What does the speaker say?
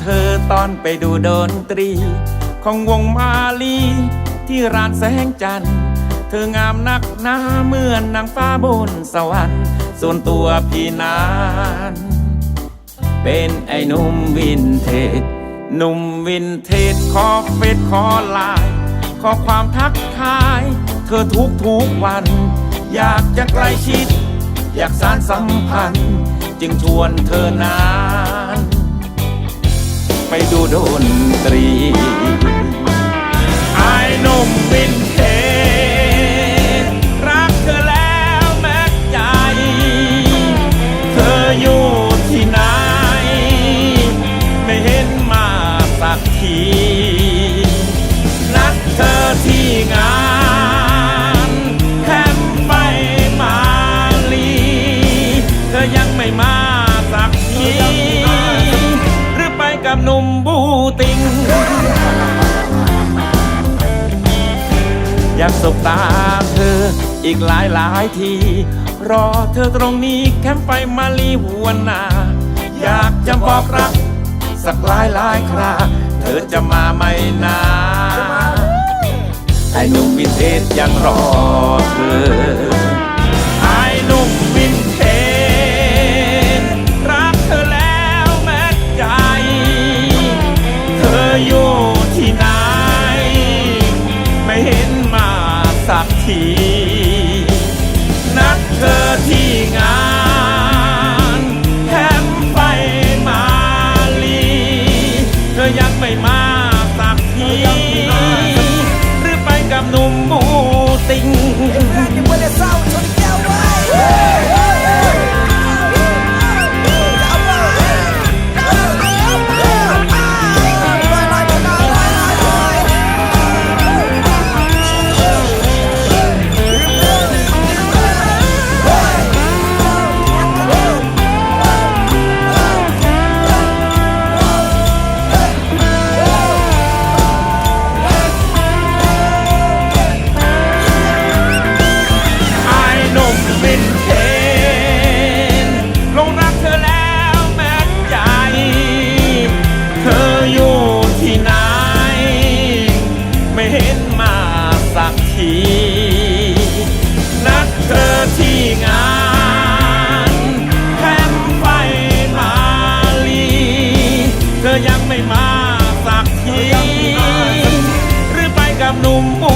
เธอตอนไปดูดนตรี ของวงมาลีที่ร้านแสงจันทร์ เธองามนักหน้าเหมือนนางฟ้าบนสวรรค์ส่วนตัวพี่นันเป็นไอ้หนุ่มวินเทจหนุ่มวินเทจขอเฟซขอไลน์ขอความทักทาย เธอทุกทุกวัน อยากจะใกล้ชิด อยากสารสัมพันธ์ จึงชวนเธอนาน ไปดูดนตรีไอ้หนุ่มวินเทจรักเธอแล้วแม็กใจ เธออยู่ที่ไหน ไม่เห็นมาสักที กับหนุ่มบูติง อยากสบตาเธออีกหลายหลายที รอเธอตรงนี้แคมป์ไฟมาลีหัวหนา อยากจะบอกรัก สักหลายหลายครา เธอจะมาไม่นานไอ้หนุ่มวินเทจยังรอเธอี นัดเธอที่งานแถมไฟมาลี เธอยังไม่มา เธอยังไม่มาสักที หรือไปกับหนุ่มมู